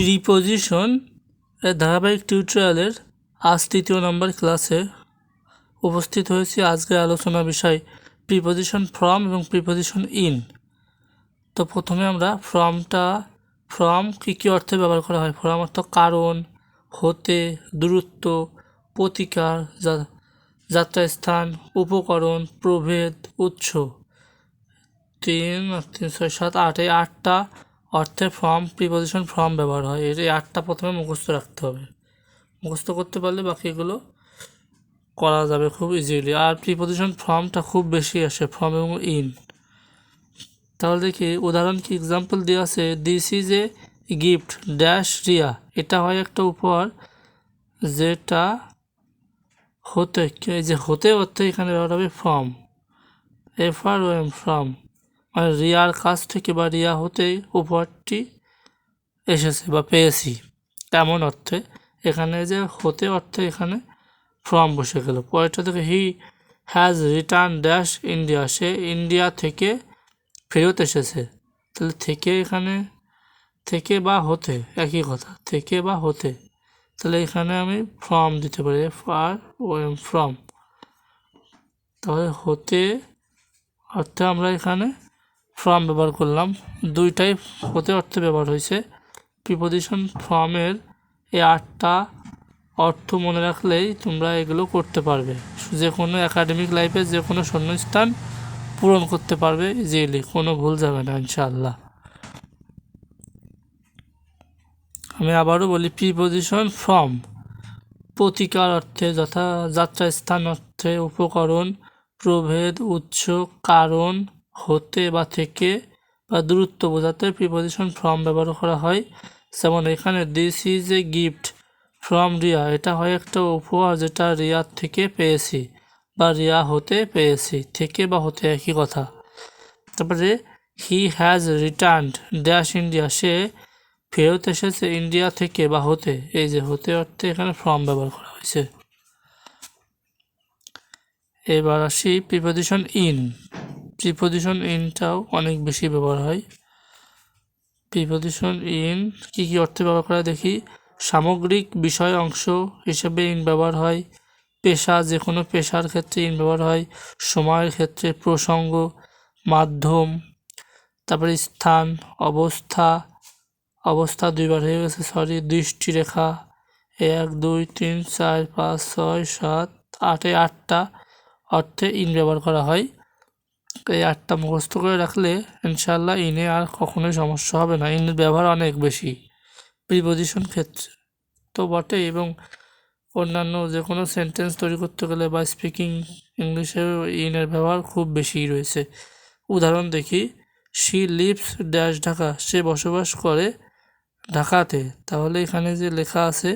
Preposition ধারাবাহিক টিউটোরিয়ালের আজ তৃতীয় নম্বর ক্লাসে উপস্থিত হয়েছি আজকের আলোচনা বিষয় প্রিপোজিশন ফ্রম এবং প্রিপোজিশন ইন তো প্রথমে আমরা ফ্রমটা ফ্রম কী কী অর্থে ব্যবহার করা হয়? ফ্রম অর্থ কারণ, হতে, দূরত্ব, প্রতিকার, যা- যাত্রাস্থান, উপকরণ, প্রভেদ, উৎস। তিন তিন, ছয়, সাত, আট, এই আটটা অর্থে ফর্ম প্রিপোজিশন ফর্ম ব্যবহার হয়। এর এই আটটা প্রথমে মুখস্থ রাখতে হবে। মুখস্থ করতে পারলে বাকিগুলো করা যাবে খুব ইজিলি আর প্রিপোজিশন ফর্মটা খুব বেশি আসে ফর্ম এবং ইন তাহলে দেখি, উদাহরণ কি? এক্সাম্পল দেওয়া আছে this is a gift dash Riya এটা হয় একটা উপহার, যেটা হতে, এই যে হতে অর্থে এখানে ব্যবহার হবে form F R O M from মানে রিয়ার কাছ থেকে বা রিয়া হতে উপহারটি এসেছে বা পেয়েছি। তেমন অর্থে এখানে যে হতে অর্থে এখানে ফর্ম বসে গেল। পরেরটা থেকে he has return dash India say India থেকে ফেরত এসেছে। তাহলে থেকে এখানে, থেকে বা হতে, একই কথা, থেকে বা হতে। তাহলে এখানে আমি ফর্ম দিতে পারি F R O M from তাহলে হতে অর্থে আমরা এখানে ফ্রম ব্যবহার করলাম। দুইটাই হতে অর্থে ব্যবহার হয়েছে। প্রিপোজিশন ফর্মের এই আটটা অর্থ মনে রাখলেই তোমরা এগুলো করতে পারবে। যে কোনো একাডেমিক লাইফে যে কোনো শূন্যস্থান পূরণ করতে পারবে ইজিলি কোনো ভুল যাবে না, ইনশাআল্লাহ। আমি আবারও বলি প্রিপোজিশন ফর্ম প্রতিকার অর্থে যথা যাত্রা স্থান অর্থে উপকরণ, প্রভেদ, উৎস, কারণ হতে বা থেকে বা দূরত্ব বোঝাতে প্রিপোজিশন ফর্ম ব্যবহার করা হয়। যেমন এখানে this is a gift from Riya. এটা হয় একটা উপহার যেটা রিয়ার থেকে পেয়েছি বা রিয়া হতে পেয়েছি, থেকে বা হতে একই কথা। তারপরে he has returned dash India সে ফেরত এসেছে ইন্ডিয়া থেকে বা হতে। এই যে হতে অর্থে এখানে ফর্ম ব্যবহার করা হয়েছে। এবার আসি প্রিপোজিশন ইন প্রিপোজিশন ইনটাও অনেক বেশি ব্যবহার হয়। প্রিপোজিশন ইন কী কী অর্থে ব্যবহার করা দেখি। সামগ্রিক বিষয় অংশ হিসেবে ইন ব্যবহার হয়। পেশা যে কোনো পেশার ক্ষেত্রে ইন ব্যবহার হয়। সময়ের ক্ষেত্রে প্রসঙ্গ, মাধ্যম, তারপরে স্থান, অবস্থা অবস্থা দুইবার হয়ে গেছে সরি দৃষ্টিরেখা, এক, দুই, তিন, চার, পাঁচ, ছয়, সাত, আট আটটা অর্থে ইন ব্যবহার করা হয়। এই আটটা মুখস্থ করে রাখলে ইনশাল্লাহ ইনে আর কখনোই সমস্যা হবে না। ইনের ব্যবহার অনেক বেশি প্রিপোজিশন ক্ষেত্রে তো বটে এবং অন্যান্য যে কোনো সেন্টেন্স তৈরি করতে গেলে বা স্পিকিং ইংলিশে ইনের ব্যবহার খুব বেশি রয়েছে। উদাহরণ দেখি শি লিভস ড্যাশ ঢাকা, সে বসবাস করে ঢাকাতে। তাহলে এখানে যে লেখা আছে,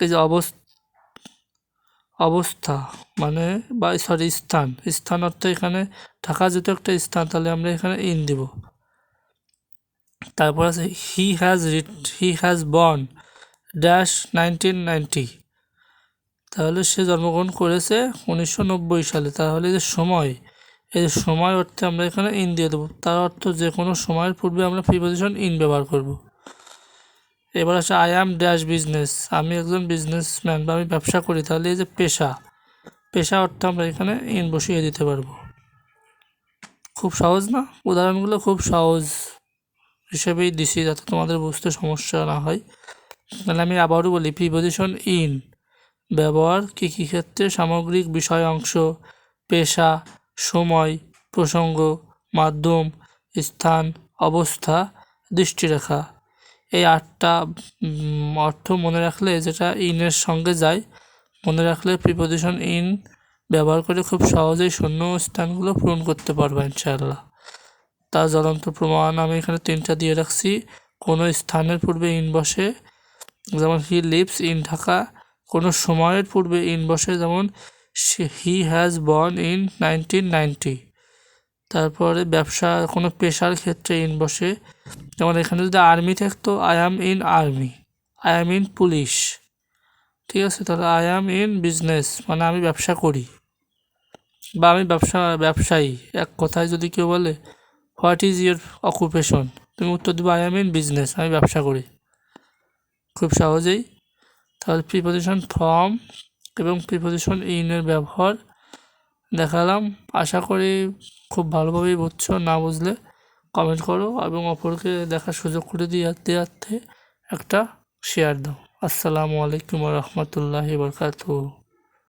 এই যে অবস্থা অবস্থা। মানে বা সরি স্থান। স্থান অর্থ এখানে ঢাকা যেহেতু একটা স্থান, তাহলে আমরা এখানে ইন দিব। তারপর আছে he has writ he has born dash nineteen ninety তাহলে সে জন্মগ্রহণ করেছে উনিশশো নব্বই সালে। তাহলে যে সময় এই সময় অর্থে আমরা এখানে ইন দিয়ে দেবো। তার অর্থ যে কোনো সময়ের পূর্বে আমরা প্রিপোজিশন ইন ব্যবহার করব। এবার আসে আই অ্যাম ড্যাশ বিজনেস আমি একজন বিজনেসম্যান বা আমি ব্যবসা করি, তাহলে এই যে পেশা পেশা অর্থে আমরা এখানে ইন বসিয়ে দিতে পারব। খুব সহজ না? উদাহরণগুলো খুব সহজ হিসেবেই দিছি, যাতে তোমাদের বুঝতে সমস্যা না হয়। তাহলে আমি আবারও বলি প্রিপোজিশন ইন ব্যবহার, কী কী ক্ষেত্রে, সামগ্রিক বিষয় অংশ, পেশা, সময়, প্রসঙ্গ, মাধ্যম, স্থান, অবস্থা, দৃষ্টিরেখা। এই আটটা অর্থ মনে রাখলে যেটা ইনের সঙ্গে যায়, মনে রাখলে প্রিপোজিশন ইন ব্যবহার করে খুব সহজেই শূন্য স্থানগুলো পূরণ করতে পারবে ইনশাআল্লাহ। তার জ্বলন্ত প্রমাণ আমি এখানে তিনটা দিয়ে রাখছি। কোনো স্থানের পূর্বে ইন বসে, যেমন হি লিভস ইন ঢাকা। কোনো সময়ের পূর্বে ইন বসে, যেমন he has born in nineteen ninety তারপরে ব্যবসা, কোনো পেশার ক্ষেত্রে ইন বসে যেমন এখানে যদি আর্মি থাকতো I am in army I am in police ঠিক আছে, তাহলে আই অ্যাম ইন বিজনেস মানে আমি ব্যবসা করি। বা আমি ব্যবসা, ব্যবসায়ী। এক কথায় যদি কেউ বলে হোয়াট ইজ ইয়োর অকুপেশন তুমি উত্তর দেবো আই অ্যাম ইন বিজনেস আমি ব্যবসা করি। খুব সহজেই। তাহলে প্রিপোজিশন ফর্ম এবং প্রিপোজিশন ইনের ব্যবহার দেখালাম। আশা করি খুব ভালোভাবেই বুঝছ, না বুঝলে কমেন্ট করো এবং অপরকে দেখার সুযোগ করে দিয়ে দেওয়ার্থে একটা শেয়ার দাও। আসসালামু আলাইকুম রহমতুল্লাহ বরকাতুহ।